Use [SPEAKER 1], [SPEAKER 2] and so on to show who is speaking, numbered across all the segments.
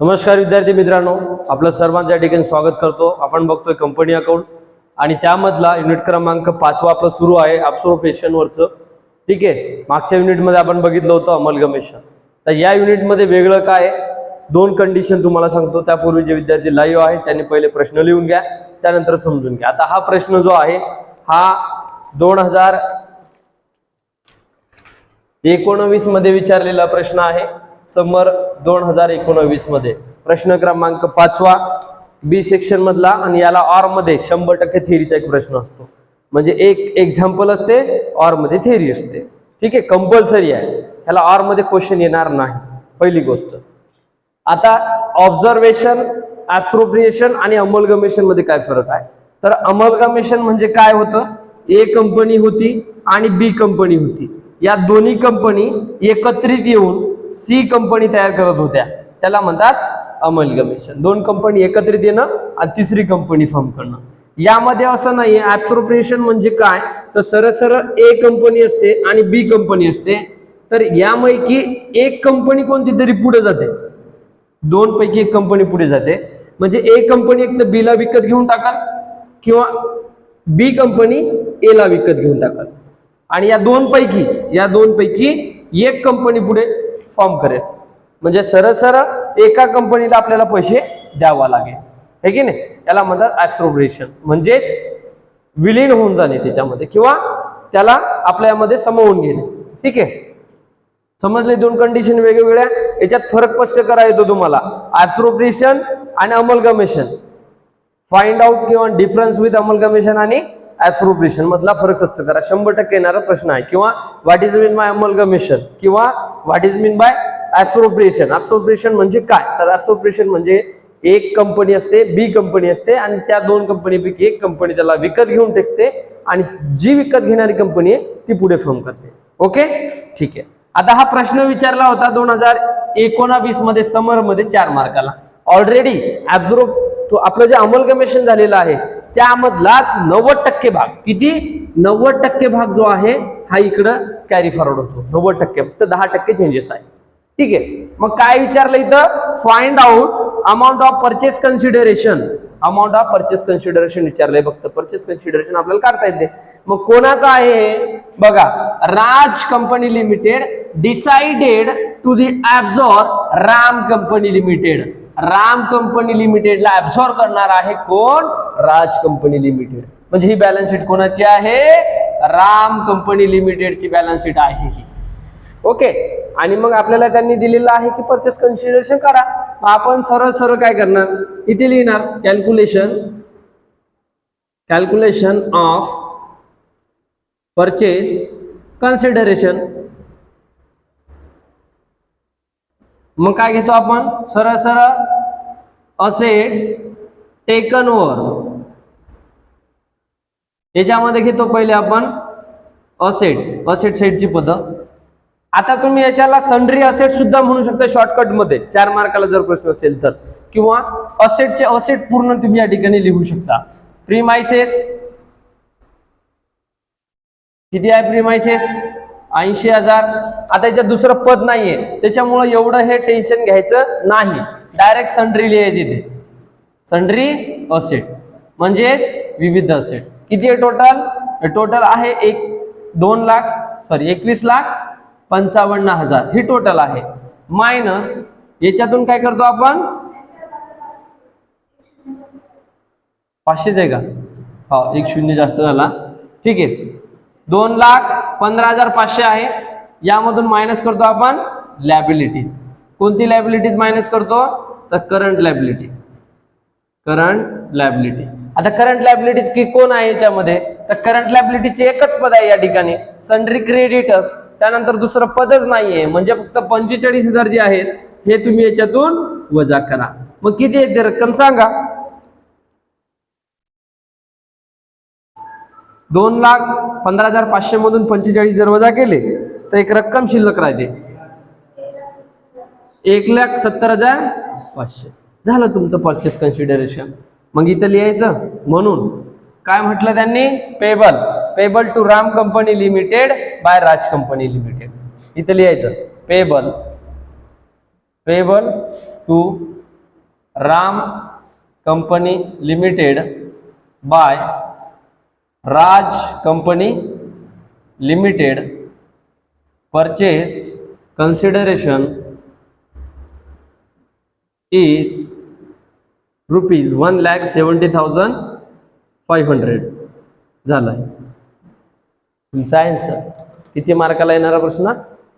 [SPEAKER 1] नमस्कार विद्यार्थी मित्रांनो आपलं सर्वांचं या ठिकाणी स्वागत करतो. आपण बघतोय कंपनी अकाउंट आणि त्यामधला युनिट क्रमांक पाचवा आपलं सुरू आहे वरचं. ठीक आहे? मागच्या युनिटमध्ये आपण बघितलं होतं अमलगमेशन तर या युनिटमध्ये वेगळं काय दोन कंडिशन तुम्हाला सांगतो. त्यापूर्वी जे विद्यार्थी लाईव्ह आहेत त्यांनी पहिले प्रश्न लिहून घ्या त्यानंतर समजून घ्या. आता हा प्रश्न जो आहे हा दोन हजार एकोणवीसमध्ये विचारलेला प्रश्न आहे. समर दोन हजार एकोणवीसमध्ये. प्रश्न क्रमांक पाचवा बी सेक्शन मधला आणि याला ऑरमध्ये शंभर टक्के थिअरीचा एक प्रश्न असतो. म्हणजे एक एक्झाम्पल असते ऑरमध्ये थिअरी असते. ठीक आहे कंपल्सरी आहे. ह्याला ऑरमध्ये क्वेश्चन येणार नाही. पहिली गोष्ट. आता ऑब्झर्वेशन ऍप्रोप्रिएशन आणि अमलगमेशनमध्ये काय फरक आहे? तर अमलगमेशन म्हणजे काय होतं? ए कंपनी होती आणि बी कंपनी होती. या दोन्ही कंपनी एकत्रित येऊन सी कंपनी तयार करत होत्या. त्याला म्हणतात अमलगमेशन. दोन कंपनी एकत्रित येणं आणि तिसरी कंपनी फॉर्म करणं. यामध्ये असं नाही ऍप्रोप्रिएशन म्हणजे काय? तर सरळ सरळ ए कंपनी असते आणि बी कंपनी असते. तर यापैकी एक कंपनी कोणती तरी पुढे जाते. दोन पैकी एक कंपनी पुढे जाते. म्हणजे ए कंपनी एक तर बीला विकत घेऊन टाकाल किंवा बी कंपनी ए ला विकत घेऊन टाकाल. आणि या दोन पैकी या दोन पैकी एक कंपनी पुढे फॉर्म करेल. म्हणजे सरळ सरळ एका कंपनीला आपल्याला पैसे द्यावा लागेल. हे की नाही? याला म्हणतात ऍप्रोप्रिएशन म्हणजेच विलीन होऊन जाणे त्याच्यामध्ये किंवा त्याला आपल्यामध्ये समावून घेणे. ठीक आहे? समजले दोन कंडिशन वेगवेगळ्या? याच्यात फरक स्पष्ट करा येतो तुम्हाला. ऍप्रोप्रिएशन आणि अमलगमेशन फाइंड आउट किंवा डिफरन्स विथ अमलगमेशन आणि ऍप्रोप्रिएशन मधला फरक स्पष्ट करा. शंभर टक्के येणारा प्रश्न आहे. किंवा what is mean by amalgamation किंवा what is mean by appropriation appropriation म्हणजे काय? तर ऍप्रोप्रिएशन म्हणजे एक कंपनी असते बी कंपनी असते आणि त्या दोन कंपनीपैकी एक कंपनी त्याला विकत घेऊन टेकते आणि जी विकत घेणारी कंपनी आहे ती पुढे फॉर्म करते. ओके ठीक आहे. आता हा प्रश्न विचारला होता दोन हजार एकोणावीसमध्ये समरमध्ये चार मार्काला ऑलरेडी ऍब्झोर्ब तो आपलं जे अमलगमेशन झालेलं आहे त्यामधलाच नव्वद टक्के भाग. किती? नव्वद टक्के भाग जो आहे हा इकडं कॅरी फॉरवर्ड होतो. नव्वद टक्के. फक्त दहा टक्के चेंजेस आहे. ठीक आहे? मग काय विचारलं इथं? Find out amount of purchase consideration amount of purchase consideration विचारलंय फक्त. परचेस कन्सिडरेशन आपल्याला काढता येते. मग कोणाचं आहे? बघा Raj company limited decided to the absorb Ram company limited Ram company लिमिटेडला ऍब्झॉर्ब करणार आहे कोण? Raj company limited. म्हणजे ही बॅलन्स शीट कोणाची आहे? राम कंपनी लिमिटेडची बॅलन्स शीट आहे ही. ओके. आणि मग आपल्याला त्यांनी दिलेलं आहे की परचेस कन्सिडरेशन करा. मग आपण सरळ सरळ काय करणार? इथे लिहिणार calculation calculation of purchase consideration मग काय घेतो आपण? सरळ सरळ असेट्स टेकन ओव्हर याच्यामध्ये घेतो पहिले आपण असेट असेट साईडची पद. आता तुम्ही याच्याला सन्ड्री असेट सुद्धा म्हणू शकता शॉर्टकटमध्ये. चार मार्काला जर प्रश्न असेल तर. किंवा असेटचे असेट पूर्ण तुम्ही या ठिकाणी लिहू शकता. प्रीमायसेस किती आहे प्रीमायसेस ऐंशी हजार. आता याच्यात दुसरं पद नाहीये. त्याच्यामुळं एवढं हे टेन्शन घ्यायचं नाही. डायरेक्ट संड्री लिहायची ते. संड्री असेट म्हणजेच विविध असेट किती आहे टोटल टोटल आहे एक दोन लाख सॉरी एकवीस लाख पंचावन्न हजार. ही टोटल आहे. मायनस याच्यातून काय करतो आपण? पाचशेच आहे का? हो एक शून्य जास्त झाला. ठीक आहे. दोन लाख पंधरा हजार पाचशे आहे. यामधून मायनस करतो आपण लॅबिलिटीज कोणती लॅबिलिटीज मायनस करतो? तर करंट लॅबिलिटीज करंट लॅबिलिटीज आता करंट लॅबिलिटीज की कोण आहे याच्यामध्ये? तर करंट लॅबिलिटीचे एकच पद आहे या ठिकाणी. सन्ड्री क्रेडिटर्स त्यानंतर दुसरं पदच नाहीये. म्हणजे फक्त पंचेचाळीस हजार जे आहेत हे तुम्ही याच्यातून वजा करा. मग किती येते रक्कम सांगा. दोन लाख पंधरा हजार पाचशे मधून पंचेचाळीस जर वजा केले तर एक रक्कम शिल्लक राहते. एक लाख सत्तर हजार पाचशे. झालं तुमचं परचेस कन्सिडरेशन मग इथं लिहायचं म्हणून. काय म्हटलं त्यांनी? Payable payable to Ram company limited by Raj company limited इथं लिहायचं payable payable to Ram company limited by Raj company limited purchase consideration is rupees one lakh seventy thousand five hundred झालं तुमचा आन्सर किती मार्काला येणारा प्रश्न?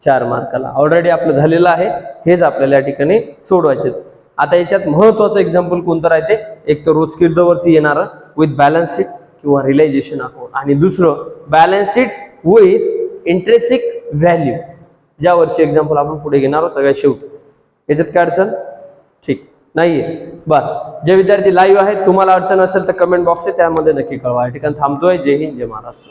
[SPEAKER 1] चार मार्काला. Already आपलं झालेलं आहे. हेच आपल्याला या ठिकाणी सोडवायचे आता याच्यात महत्वाचं एक्झाम्पल कोणतं राहते? एक तर रोज किर्दवरती येणारं विथ बॅलन्स शीट किंवा रिलायझेशन अकाउंट आणि दुसरं balance sheet with intrinsic value ज्यावरची example आपण पुढे घेणार आहोत सगळ्या शेवटी. याच्यात काय अडचण? ठीक. नाहीये. बर. जे विद्यार्थी लाईव्ह आहेत तुम्हाला अडचण असेल तर कमेंट बॉक्स आहे त्यामध्ये नक्की कळवा. या ठिकाणी थांबतोय. जय हिंद जय महाराष्ट्र.